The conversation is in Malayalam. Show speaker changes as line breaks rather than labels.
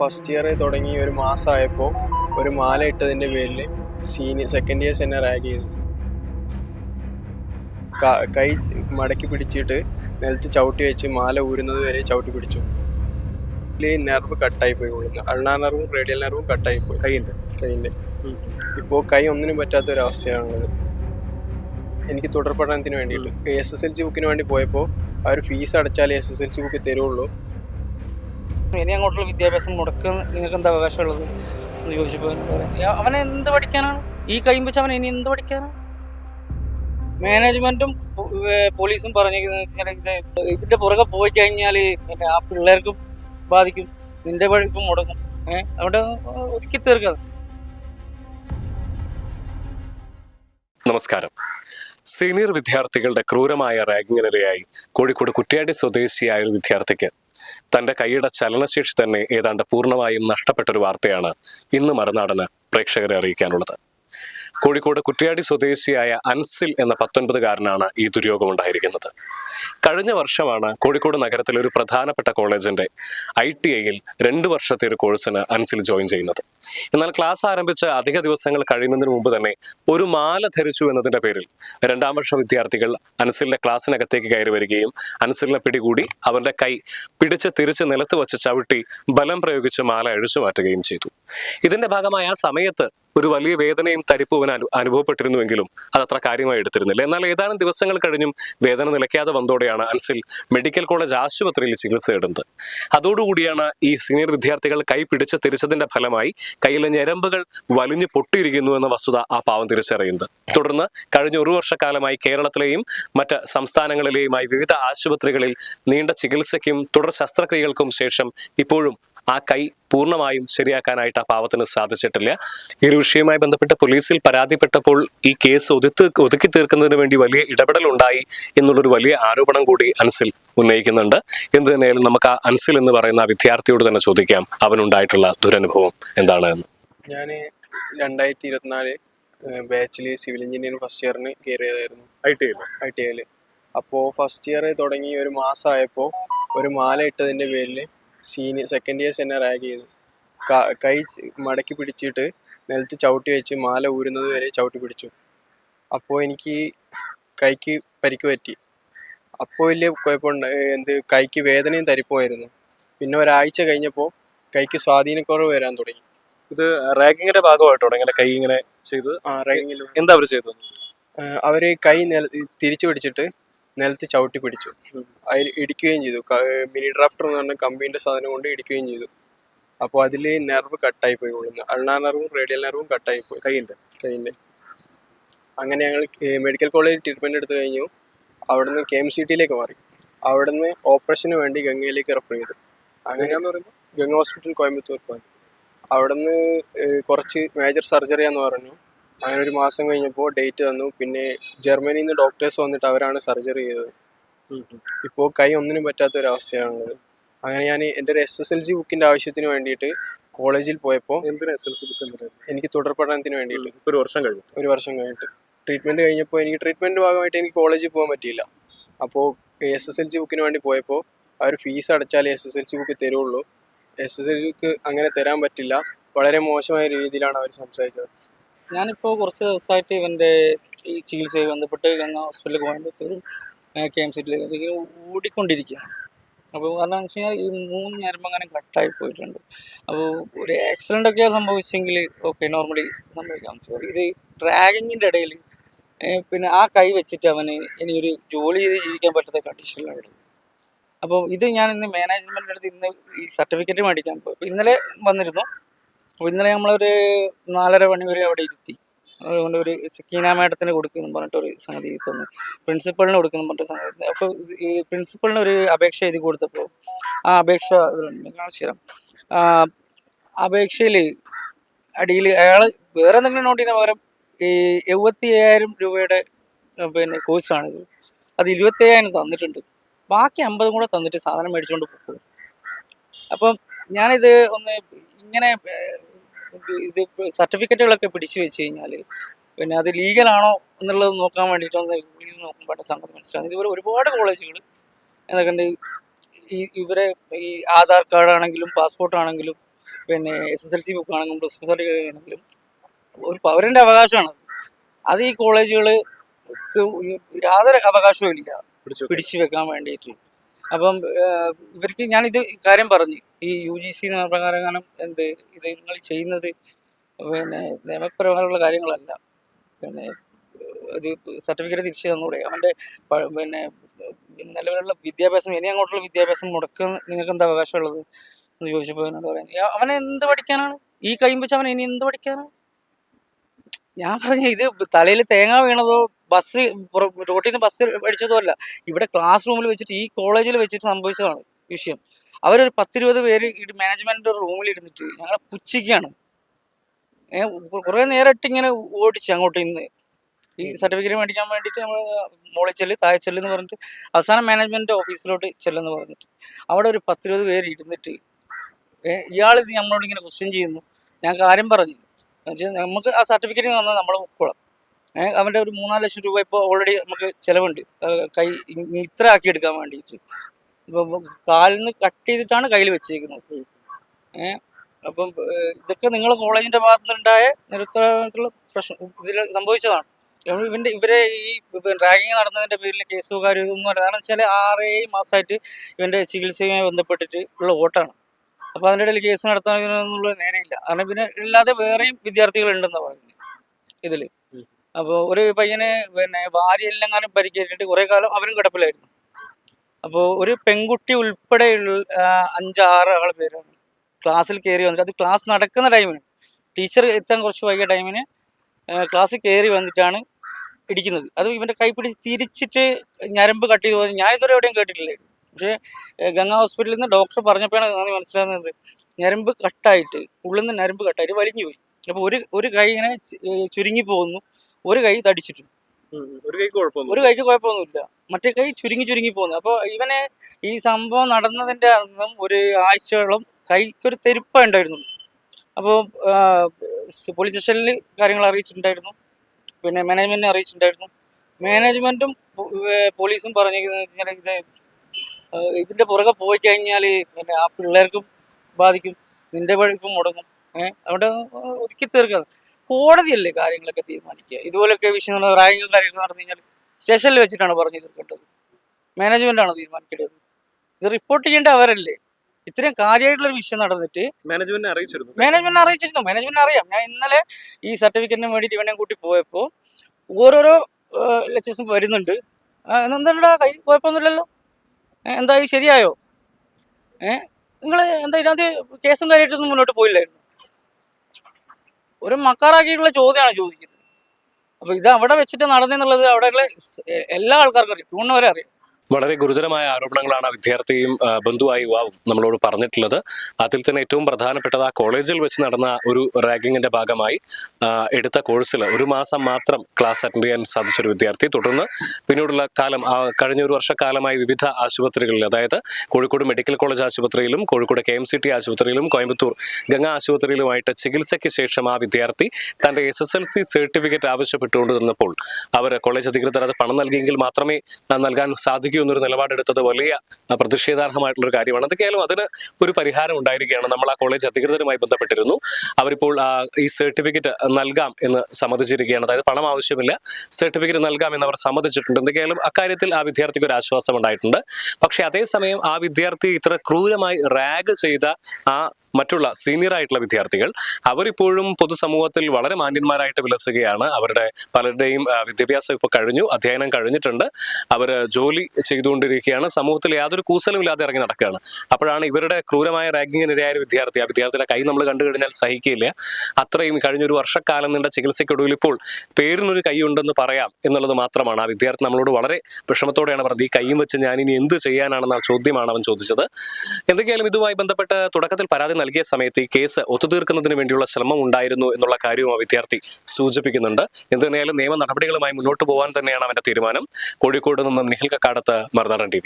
ഫസ്റ്റ് ഇയർ തുടങ്ങി ഒരു മാസമായപ്പോൾ ഒരു മാല ഇട്ടതിന്റെ പേരിൽ സീനിയർ സെക്കൻഡ് ഇയേഴ്സ് എന്നെ റാഗ് ചെയ്തു ക- മടക്കി പിടിച്ചിട്ട് നിലത്ത് ചവിട്ടി വെച്ച് മാല ഊരുന്നത് വരെ ചവിട്ടി പിടിച്ചു. നെർവ് കട്ടായി പോയി കൊള്ളുന്നു. അൾണാ നെർവും റേഡിയൽ നെർവും കട്ടായി പോയി.
കൈയിന്റെ?
കൈയിന്റെ. ഇപ്പോൾ കൈ ഒന്നിനും പറ്റാത്ത ഒരു അവസ്ഥയാണുള്ളത് എനിക്ക് തുടർ പഠനത്തിന് വേണ്ടിയിട്ട് എസ് എസ് എൽ സി ബുക്കിന് വേണ്ടി പോയപ്പോൾ ആ ഒരു ഫീസ് അടച്ചാൽ S S L C book തരുള്ളൂ.
ഇനി അങ്ങോട്ടുള്ള വിദ്യാഭ്യാസം മുടക്കാൻ നിങ്ങൾക്ക് എന്താ അവകാശമുള്ളത് എന്ന് ചോദിച്ചപ്പോൾ അവൻ എന്ത് പഠിക്കാനാണ്? ഈ കൈയും വെച്ച് അവൻ ഇനി എന്ത് പഠിക്കാനാണ്? മാനേജ്മെന്റും പോലീസും പറഞ്ഞിരിക്കുന്നത് ഇതിന്റെ പുറകെ പോയി കഴിഞ്ഞാൽ ആ പിള്ളേർക്കും ബാധിക്കും. നിന്റെ പഠിപ്പും മുടങ്ങും. ഏഹ് അവിടെ ഒതുക്കി തീർക്കാം
നമസ്കാരം. സീനിയർ വിദ്യാർത്ഥികളുടെ ക്രൂരമായ റാഗിങ്ങിനിരയായി കോഴിക്കോട് കുറ്റ്യാടി സ്വദേശിയായ ഒരു വിദ്യാർത്ഥിക്ക് തന്റെ കൈയുടെ ചലനശേഷി തന്നെ ഏതാണ്ട് പൂർണമായും നഷ്ടപ്പെട്ട ഒരു വാർത്തയാണ് ഇന്ന് മറുനാടന് പ്രേക്ഷകരെ അറിയിക്കാനുള്ളത്. കോഴിക്കോട് കുറ്റ്യാടി സ്വദേശിയായ അൻസിൽ എന്ന പത്തൊൻപതുകാരനാണ് ഈ ദുര്യോഗം ഉണ്ടായിരിക്കുന്നത് കഴിഞ്ഞ വർഷമാണ് കോഴിക്കോട് നഗരത്തിലെ ഒരു പ്രധാനപ്പെട്ട കോളേജിന്റെ ഐ ടി ഐയിൽ രണ്ട് വർഷത്തെ ഒരു കോഴ്സിന് അൻസിൽ ജോയിൻ ചെയ്യുന്നത്. എന്നാൽ ക്ലാസ് ആരംഭിച്ച അധിക ദിവസങ്ങൾ കഴിയുന്നതിന് മുമ്പ് തന്നെ ഒരു മാല ധരിച്ചു എന്നതിന്റെ പേരിൽ രണ്ടാം വർഷ വിദ്യാർത്ഥികൾ അൻസിലിന്റെ ക്ലാസ്സിനകത്തേക്ക് കയറി വരികയും അൻസിലിനെ പിടികൂടി അവന്റെ കൈ പിടിച്ച് തിരിച്ച് നിലത്ത് വച്ച് ചവിട്ടി ബലം പ്രയോഗിച്ച് മാല അഴിച്ചു മാറ്റുകയും ചെയ്തു. ഇതിന്റെ ഭാഗമായ ആ സമയത്ത് ഒരു വലിയ വേദനയും തരിപ്പും അനു അനുഭവപ്പെട്ടിരുന്നുവെങ്കിലും അത് അത്ര കാര്യമായി എടുത്തിരുന്നില്ല. എന്നാൽ ഏതാനും ദിവസങ്ങൾ കഴിഞ്ഞും വേദന നിലയ്ക്കാതെ വന്നതോടെയാണ് അൻസിൽ മെഡിക്കൽ കോളേജ് ആശുപത്രിയിൽ ചികിത്സ ഇടുന്നത് അതോടുകൂടിയാണ് ഈ സീനിയർ വിദ്യാർത്ഥികൾ കൈ പിടിച്ച് തിരിച്ചതിന്റെ ഫലമായി കയ്യിലെ ഞരമ്പുകൾ വലിഞ്ഞു പൊട്ടിയിരിക്കുന്നു എന്ന വസ്തുത ആ പാവം തിരിച്ചറിയുന്നത്. തുടർന്ന് കഴിഞ്ഞ ഒരു വർഷക്കാലമായി കേരളത്തിലെയും മറ്റ് സംസ്ഥാനങ്ങളിലെയുമായി വിവിധ ആശുപത്രികളിൽ നീണ്ട ചികിത്സയ്ക്കും തുടർ ശസ്ത്രക്രിയകൾക്കും ശേഷം ഇപ്പോഴും ആ കൈ പൂർണമായും ശരിയാക്കാനായിട്ട് ആ പാവത്തിന് സാധിച്ചിട്ടില്ല. ഈ ഒരു വിഷയവുമായി ബന്ധപ്പെട്ട് പോലീസിൽ പരാതിപ്പെട്ടപ്പോൾ ഈ കേസ് ഒതുത്ത് ഒതുക്കി തീർക്കുന്നതിന് വേണ്ടി വലിയ ഇടപെടൽ ഉണ്ടായി എന്നുള്ളൊരു വലിയ ആരോപണം കൂടി അൻസിൽ ഉന്നയിക്കുന്നുണ്ട്. എന്ത് തന്നെയാലും നമുക്ക് ആ അൻസിൽ എന്ന് പറയുന്ന ആ വിദ്യാർത്ഥിയോട് തന്നെ ചോദിക്കാം അവനുണ്ടായിട്ടുള്ള ദുരനുഭവം എന്താണ് എന്ന്
ഞാൻ രണ്ടായിരത്തി ഇരുപത്തിനാല് ബാച്ചിൽ സിവിൽ എഞ്ചിനീയറിംഗ് ഫസ്റ്റ് ഇയറിന് കയറിയതായിരുന്നു.
ഐ ടി
ഐ ടി ഐയിൽ അപ്പോൾ ഫസ്റ്റ് ഇയർ തുടങ്ങി ഒരു മാസമായപ്പോൾ ഒരു മാല ഇട്ടതിന്റെ പേരിൽ സീനിയർ സെക്കൻഡ് ഇയേഴ്സ് എന്നെ റാഗ് ചെയ്തു കൈ മടക്കി പിടിച്ചിട്ട് നിലത്ത് ചവിട്ടി വെച്ച് മാല ഊരുന്നത് വരെ ചവിട്ടി പിടിച്ചു. അപ്പോൾ എനിക്ക് കൈക്ക് പരിക്ക് പറ്റി. അപ്പോൾ വലിയ കുഴപ്പമുണ്ട് എന്ത് കൈക്ക് വേദനയും തരിപ്പുമായിരുന്നു. പിന്നെ ഒരാഴ്ച കഴിഞ്ഞപ്പോൾ കൈക്ക് സ്വാധീനക്കുറവ് വരാൻ തുടങ്ങി.
ഇത് റാഗിങ്ങിന്റെ ഭാഗമായിട്ടോ ഇങ്ങനെ കൈ ഇങ്ങനെ ചെയ്ത്?
ആ റാഗിങ്ങിൽ
എന്താ അവർ ചെയ്തത്?
അവർ കൈ തിരിച്ചു പിടിച്ചിട്ട് നിലത്ത് ചവിട്ടി പിടിച്ചു. അതിൽ ഇടിക്കുകയും ചെയ്തു. മിനി ഡ്രാഫ്റ്റർ എന്ന് പറഞ്ഞ കമ്പീന്റെ സാധനം കൊണ്ട് ഇടിക്കുകയും ചെയ്തു. അപ്പോൾ അതിൽ നെർവ് കട്ടായി പോയി കൊള്ളുന്നു അൾണാ നെർവും റേഡിയൽ നെർവും കട്ടായി പോയി.
കൈയിന്റെ
കൈയിന്റെ. അങ്ങനെ ഞങ്ങൾ മെഡിക്കൽ കോളേജിൽ ട്രീറ്റ്മെന്റ് എടുത്തു കഴിഞ്ഞു. അവിടുന്ന് കെ എം സി ടിയിലേക്ക് മാറി. അവിടുന്ന് ഓപ്പറേഷന് വേണ്ടി ഗംഗയിലേക്ക് റെഫർ ചെയ്തു. അങ്ങനെയാന്ന് പറയുമ്പോൾ ഗംഗ ഹോസ്പിറ്റൽ കോയമ്പത്തൂർ പോയി. അവിടുന്ന് കുറച്ച് മേജർ സർജറി എന്ന് പറഞ്ഞു. അങ്ങനെ ഒരു മാസം കഴിഞ്ഞപ്പോൾ ഡേറ്റ് തന്നു പിന്നെ ജർമ്മനിയിൽ നിന്ന് ഡോക്ടേഴ്സ് വന്നിട്ട് അവരാണ് സർജറി ചെയ്തത്. ഇപ്പോൾ കൈ ഒന്നിനും പറ്റാത്ത ഒരു അവസ്ഥയാണുള്ളത് അങ്ങനെ ഞാൻ എന്റെ ഒരു എസ് എസ് എൽ സി ബുക്കിന്റെ ആവശ്യത്തിന് വേണ്ടിയിട്ട് കോളേജിൽ പോയപ്പോൾ
എന്തിനാ എസ് എൽ സി ബുക്ക്
എനിക്ക് തുടർ പഠനത്തിന് വേണ്ടിയിട്ട്.
ഒരു വർഷം കഴിഞ്ഞു.
ഒരു വർഷം കഴിഞ്ഞിട്ട്. ട്രീറ്റ്മെന്റ് കഴിഞ്ഞപ്പോൾ എനിക്ക് ട്രീറ്റ്മെന്റ് ഭാഗമായിട്ട് എനിക്ക് കോളേജിൽ പോകാൻ പറ്റിയില്ല. അപ്പോൾ എസ് എസ് എൽ സി ബുക്കിന് വേണ്ടി പോയപ്പോൾ അവർ ഫീസ് അടച്ചാൽ S S L C book തരുള്ളൂ. എസ് എസ് എൽ സിക്ക് അങ്ങനെ തരാൻ പറ്റില്ല. വളരെ മോശമായ രീതിയിലാണ് അവർ സംസാരിച്ചത്.
ഞാനിപ്പോൾ കുറച്ച് ദിവസമായിട്ട് ഇവന്റെ ഈ ചികിത്സയുമായി ബന്ധപ്പെട്ട് ഗംഗ ഹോസ്പിറ്റലിൽ കോയമ്പത്തൂരും കെ എം സിറ്റിയിൽ ഇങ്ങനെ ഓടിക്കൊണ്ടിരിക്കുകയാണ്. അപ്പോൾ കാരണം എന്ന് വെച്ച് കഴിഞ്ഞാൽ ഈ മൂന്ന് നേരം അങ്ങനെ കട്ടായി പോയിട്ടുണ്ട്. അപ്പോൾ ഒരു ആക്സിഡന്റ് ഒക്കെ സംഭവിച്ചെങ്കിൽ ഓക്കെ നോർമലി സംഭവിക്കാം. ഇത് ട്രാഗിങ്ങിന്റെ ഇടയിൽ പിന്നെ ആ കൈ വെച്ചിട്ട് അവന് ഇനി ഒരു ജോലി ചെയ്ത് ജീവിക്കാൻ പറ്റാത്ത കണ്ടീഷനിലാണ് അപ്പോൾ ഇത് ഞാൻ ഇന്ന് മാനേജ്മെന്റിന്റെ അടുത്ത് ഇന്ന് ഈ സർട്ടിഫിക്കറ്റ് മേടിക്കാൻ പോയി ഇന്നലെ വന്നിരുന്നു. അപ്പോൾ ഇന്നലെ നമ്മളൊരു നാലര മണി വരെ അവിടെ ഇരുത്തി. അതുകൊണ്ട് ഒരു സക്കീന മേഡത്തിന് കൊടുക്കുന്നു പറഞ്ഞിട്ട് ഒരു സംഗതി തന്നു. പ്രിൻസിപ്പളിന് കൊടുക്കുന്നു പറഞ്ഞിട്ട് സംഗതി അപ്പോൾ ഈ പ്രിൻസിപ്പളിന് ഒരു അപേക്ഷ എഴുതി കൊടുത്തപ്പോൾ ആ അപേക്ഷ ഇതിലുണ്ട്. അപേക്ഷയിൽ അടിയിൽ അയാൾ വേറെ എന്തെങ്കിലും നോട്ട് ചെയ്യുന്ന പകരം ഈ എഴുപത്തി അയ്യായിരം രൂപയുടെ പിന്നെ കോഴ്സാണിത്. അത് ഇരുപത്തി അയ്യായിരം തന്നിട്ടുണ്ട്. ബാക്കി അമ്പതും കൂടെ തന്നിട്ട് സാധനം മേടിച്ചുകൊണ്ട് പോകും അപ്പം ഞാനിത് ഒന്ന് ഇങ്ങനെ ഇത് സർട്ടിഫിക്കറ്റുകളൊക്കെ പിടിച്ചു വെച്ച് കഴിഞ്ഞാൽ പിന്നെ അത് ലീഗലാണോ എന്നുള്ളത് നോക്കാൻ വേണ്ടിയിട്ടൊന്ന് ഇത് നോക്കുമ്പോൾ സംഗതി മനസ്സിലാകും ഇതുപോലെ ഒരുപാട് കോളേജുകൾ എന്നൊക്കെ ഉണ്ട്. ഈ ഇവരെ ഈ ആധാർ കാർഡ് ആണെങ്കിലും പാസ്പോർട്ട് ആണെങ്കിലും പിന്നെ S S L C book ആണെങ്കിലും പ്ലസ് ടു സർട്ടിഫിക്കറ്റ് ആണെങ്കിലും ഒരു പൗരന്റെ അവകാശമാണ്. അത് ഈ കോളേജുകൾക്ക് യാതൊരു അവകാശവും ഇല്ല. പിടിച്ചു വെക്കാൻ. വേണ്ടിയിട്ട്. അപ്പം ഇവർക്ക് ഞാനിത് കാര്യം പറഞ്ഞു. ഈ യു ജി സി പ്രകാരം എന്ത്? ഇത് നിങ്ങൾ ചെയ്യുന്നത് പിന്നെ നിയമപരമായുള്ള കാര്യങ്ങളല്ല. പിന്നെ ഇത് സർട്ടിഫിക്കറ്റ് തിരിച്ചു തന്നൂടെ. അവന്റെ പിന്നെ നിലവിലുള്ള വിദ്യാഭ്യാസം ഇനി അങ്ങോട്ടുള്ള വിദ്യാഭ്യാസം മുടക്കുന്ന നിങ്ങൾക്ക് എന്താ അവകാശമുള്ളത്? എന്ന് ചോദിച്ചപ്പോൾ എന്നോട് പറയാൻ അവനെ എന്ത് പഠിക്കാനാണ്? ഈ കൈയും വെച്ച് അവൻ ഇനി എന്ത് പഠിക്കാനാണ് ഞാൻ പറഞ്ഞ ഇത് തലയിൽ തേങ്ങ വീണതോ ബസ് റോട്ടിൽ നിന്ന് ബസ് അടിച്ചതോ അല്ല. ഇവിടെ ക്ലാസ് റൂമിൽ വെച്ചിട്ട് ഈ കോളേജിൽ വെച്ചിട്ട് സംഭവിച്ചതാണ് വിഷയം. അവരൊരു പത്തിരുപത് പേര് മാനേജ്മെന്റ് റൂമിൽ ഇരുന്നിട്ട് ഞങ്ങളെ പുച്ഛിക്കാണ് കുറേ നേരിട്ട് ഇങ്ങനെ ഓടിച്ച് അങ്ങോട്ട് ഇന്ന്. ഈ സർട്ടിഫിക്കറ്റ് മേടിക്കാൻ വേണ്ടിയിട്ട് നമ്മൾ മോളിൽ ചെല്ല് താഴെ ചെല്ലെന്ന് പറഞ്ഞിട്ട് അവസാനം മാനേജ്മെന്റ് ഓഫീസിലോട്ട് ചെല്ലെന്ന് പറഞ്ഞിട്ട് അവിടെ ഒരു പത്തിരുപത് പേര് ഇരുന്നിട്ട് ഇത് നമ്മളോട് ഇങ്ങനെ ക്വസ്റ്റ്യൻ ചെയ്യുന്നു. ഞാൻ കാര്യം പറഞ്ഞു. നമുക്ക് ആ സർട്ടിഫിക്കറ്റ് തന്നാൽ നമ്മൾ പൊക്കോളാം. അവന്റെ ഒരു മൂന്നാൽ ലക്ഷം രൂപ ഇപ്പോൾ ഓൾറെഡി നമുക്ക് ചിലവുണ്ട്. കൈ ഇത്ര ആക്കി എടുക്കാൻ വേണ്ടിയിട്ട്. ഇപ്പം കാലിൽ നിന്ന് കട്ട് ചെയ്തിട്ടാണ് കയ്യിൽ വെച്ചിരിക്കുന്നത് ഏഹ് അപ്പം ഇതൊക്കെ നിങ്ങളെ കോളേജിന്റെ ഭാഗത്തുനിന്നുണ്ടായ നിന്നുണ്ടായ നിരുത്തരവാദിത്തമുള്ള പ്രശ്നം ഇതിൽ സംഭവിച്ചതാണ്. ഇവന്റെ ഇവരെ ഈ റാഗിങ് നടന്നതിന്റെ പേരിൽ കേസോ കാര്യം ഇതൊന്നും അല്ല. കാരണം വെച്ചാൽ ആറേഴ് മാസമായിട്ട് ഇവന്റെ ചികിത്സയുമായി ബന്ധപ്പെട്ടിട്ട് ഉള്ള ഓട്ടാണ്. അപ്പൊ അതിന്റെ ഇടയിൽ കേസ് നടത്താനുള്ള നേരെയില്ല. കാരണം പിന്നെ ഇല്ലാതെ വേറെയും വിദ്യാർത്ഥികൾ ഉണ്ടെന്ന് പറഞ്ഞു ഇതിൽ അപ്പോൾ ഒരു പയ്യന് പിന്നെ ഭാര്യ എല്ലാം കാരണം പരിക്കേറ്റിട്ട് കുറെ കാലം അവനും കിടപ്പിലായിരുന്നു. അപ്പോൾ ഒരു പെൺകുട്ടി ഉൾപ്പെടെയുള്ള അഞ്ചാറ് ആൾ പേരാണ്. ക്ലാസ്സിൽ കയറി വന്നിട്ട് അത് ക്ലാസ് നടക്കുന്ന ടൈമിന് ടീച്ചർ എത്താൻ കുറച്ച് വൈകിയ ടൈമിന് ക്ലാസ്സിൽ കയറി വന്നിട്ടാണ് ഇടിക്കുന്നത്. അത് ഇവന്റെ കൈ പിടിച്ച് തിരിച്ചിട്ട് ഞരമ്പ് കട്ട് ചെയ്ത് പോയി. ഞാൻ ഇതുവരെ എവിടെയും കേട്ടിട്ടില്ല. പക്ഷേ ഗംഗ ഹോസ്പിറ്റലിൽ നിന്ന് ഡോക്ടർ പറഞ്ഞപ്പോഴാണ് നന്ദി മനസ്സിലാകുന്നത്. ഞരമ്പ് കട്ടായിട്ട് ഉള്ളിൽ നിന്ന് ഞരമ്പ് കട്ടായിട്ട് വലിഞ്ഞു പോയി. അപ്പോൾ ഒരു ഒരു കൈ ഇങ്ങനെ ചുരുങ്ങി പോകുന്നു. ഒരു കൈ തടിച്ചിട്ടു
ഒരു കൈ കുഴപ്പമൊന്നും
ഒരു കൈക്ക് കുഴപ്പമൊന്നുമില്ല. മറ്റേ കൈ ചുരുങ്ങി ചുരുങ്ങി പോകുന്നു. അപ്പോൾ ഇവനെ ഈ സംഭവം നടന്നതിന്റെ അന്നും ഒരു ആഴ്ചയോളം കൈക്കൊരു തെരുപ്പ ഉണ്ടായിരുന്നു അപ്പോൾ പോലീസ് സ്റ്റേഷനിൽ കാര്യങ്ങൾ അറിയിച്ചിട്ടുണ്ടായിരുന്നു. പിന്നെ മാനേജ്മെന്റിനെ അറിയിച്ചിട്ടുണ്ടായിരുന്നു. മാനേജ്മെന്റും പോലീസും വെച്ചാൽ ഇത് ഇതിന്റെ പുറകെ പോയി കഴിഞ്ഞാൽ പിന്നെ ആ പിള്ളേർക്കും ബാധിക്കും. നിന്റെ വഴിക്കും മുടങ്ങും. ഏഹ് അവിടെ ഒതുക്കി തീർക്കുക കോടതിയല്ലേ കാര്യങ്ങളൊക്കെ തീരുമാനിക്കുക? ഇതുപോലൊക്കെ വിഷയം റാങ്കിങ് കാര്യങ്ങൾ നടന്നു കഴിഞ്ഞാൽ സ്റ്റേഷനിൽ വെച്ചിട്ടാണ് പറഞ്ഞു തീർക്കേണ്ടത്. മാനേജ്മെന്റ് ആണ് തീരുമാനിക്കേണ്ടത്. ഇത് റിപ്പോർട്ട് ചെയ്യേണ്ട അവരല്ലേ? ഇത്രയും കാര്യമായിട്ടുള്ള വിഷയം നടന്നിട്ട്
മാനേജ്മെന്റ് അറിയിച്ചിരുന്നു.
മാനേജ്മെന്റ് അറിയിച്ചിരുന്നു. മാനേജ്മെന്റ് അറിയാം. ഞാൻ ഇന്നലെ ഈ സർട്ടിഫിക്കറ്റിന് വേണ്ടിയിട്ട് ഇവനെ കൂട്ടി പോയപ്പോൾ ഓരോരോ ലെക്ചേഴ്സും വരുന്നുണ്ട്. എന്താ കൈ കുഴപ്പമൊന്നുമില്ലല്ലോ. എന്തായി? ശരിയായോ? ഏഹ് നിങ്ങൾ എന്താ ഇതിനകത്ത് കേസും കാര്യമായിട്ടൊന്നും മുന്നോട്ട് പോയില്ലായിരുന്നു? ഒരു മക്കാറാക്കിയിട്ടുള്ള ചോദ്യമാണ് ചോദിക്കുന്നത്. അപ്പൊ ഇത് അവിടെ വെച്ചിട്ട് നടന്നെന്നുള്ളത് അവിടെയുള്ള എല്ലാ ആൾക്കാർക്കും അറിയാം. പൂർണ വരെ അറിയാം.
വളരെ ഗുരുതരമായ ആരോപണങ്ങളാണ് ആ വിദ്യാർത്ഥിയും ബന്ധുവായി യുവാവും നമ്മളോട് പറഞ്ഞിട്ടുള്ളത്. അതിൽ തന്നെ ഏറ്റവും പ്രധാനപ്പെട്ടത് ആ കോളേജിൽ വെച്ച് നടന്ന ഒരു റാഗിങ്ങിന്റെ ഭാഗമായി എടുത്ത കോഴ്സിൽ ഒരു മാസം മാത്രം ക്ലാസ് അറ്റൻഡ് ചെയ്യാൻ സാധിച്ച ഒരു വിദ്യാർത്ഥി. തുടർന്ന് പിന്നീടുള്ള കാലം കഴിഞ്ഞ ഒരു വർഷക്കാലമായി വിവിധ ആശുപത്രികളിൽ അതായത് കോഴിക്കോട് മെഡിക്കൽ കോളേജ് ആശുപത്രിയിലും Kozhikode K M C T ആശുപത്രിയിലും കോയമ്പത്തൂർ ഗംഗാ ആശുപത്രിയിലുമായിട്ട് ചികിത്സയ്ക്ക് ശേഷം ആ വിദ്യാർത്ഥി തന്റെ S S L C certificate ആവശ്യപ്പെട്ടുകൊണ്ട് നിന്നപ്പോൾ അവർ കോളേജ് അധികൃതർ അത് പണം നൽകിയെങ്കിൽ മാത്രമേ നൽകാൻ സാധിക്കൂ എന്നൊരു നിലപാടെടുത്തത് വലിയ പ്രതിഷേധാർഹമായിട്ടുള്ള ഒരു കാര്യമാണ് എന്തൊക്കെയായാലും അതിന് ഒരു പരിഹാരം ഉണ്ടായിരിക്കുകയാണ്. നമ്മൾ ആ കോളേജ് അധികൃതരുമായി ബന്ധപ്പെട്ടിരുന്നു. അവരിപ്പോൾ ഈ സർട്ടിഫിക്കറ്റ് നൽകാം എന്ന് സമ്മതിച്ചിരിക്കുകയാണ്. അതായത് പണം ആവശ്യമില്ല സർട്ടിഫിക്കറ്റ് നൽകാം എന്ന് അവർ സമ്മതിച്ചിട്ടുണ്ട്. എന്തൊക്കെയായാലും അക്കാര്യത്തിൽ ആ വിദ്യാർത്ഥിക്ക് ഒരു ആശ്വാസം ഉണ്ടായിട്ടുണ്ട് പക്ഷേ അതേസമയം ആ വിദ്യാർത്ഥി ഇത്ര ക്രൂരമായി റാഗ് ചെയ്ത ആ മറ്റുള്ള സീനിയർ ആയിട്ടുള്ള വിദ്യാർത്ഥികൾ അവരിപ്പോഴും പൊതുസമൂഹത്തിൽ വളരെ മാന്യന്മാരായിട്ട് വിലസുകയാണ്. അവരുടെ പലരുടെയും വിദ്യാഭ്യാസം ഇപ്പോൾ കഴിഞ്ഞു അധ്യയനം കഴിഞ്ഞിട്ടുണ്ട്. അവർ ജോലി ചെയ്തുകൊണ്ടിരിക്കുകയാണ്. സമൂഹത്തിൽ യാതൊരു കൂസലും ഇല്ലാതെ ഇറങ്ങി നടക്കുകയാണ്. അപ്പോഴാണ് ഇവരുടെ ക്രൂരമായ റാഗിങ്ങിനിരയായ വിദ്യാർത്ഥി ആ വിദ്യാർത്ഥിയുടെ കൈ നമ്മൾ കണ്ടു കഴിഞ്ഞാൽ സഹിക്കില്ല അത്രയും കഴിഞ്ഞൊരു വർഷക്കാലം നീണ്ട ചികിത്സയ്ക്കൊടുവിൽ ഇപ്പോൾ പേരിനൊരു കൈ ഉണ്ടെന്ന് പറയാം എന്നുള്ളത് മാത്രമാണ്. ആ വിദ്യാർത്ഥി നമ്മളോട് വളരെ വിഷമത്തോടെയാണ് പറഞ്ഞത് ഈ കൈയും വെച്ച് ഞാൻ ഇനി എന്ത് ചെയ്യാനാണെന്ന ചോദ്യമാണ് അവൻ ചോദിച്ചത്. എന്തൊക്കെയായാലും ഇതുമായി ബന്ധപ്പെട്ട് തുടക്കത്തിൽ പരാതി നൽകിയ സമയത്ത് ഈ കേസ് ഒത്തുതീർക്കുന്നതിന് വേണ്ടിയുള്ള ശ്രമം ഉണ്ടായിരുന്നു എന്നുള്ള കാര്യവും ആ വിദ്യാർത്ഥി സൂചിപ്പിക്കുന്നുണ്ട്. എന്ത് തന്നെയായാലും നിയമ നടപടികളുമായി മുന്നോട്ട് പോകാൻ തന്നെയാണ് അവന്റെ തീരുമാനം. കോഴിക്കോട് നിന്നും നിഖിൽ കക്കാടത്ത് മറുനാടൻ ടി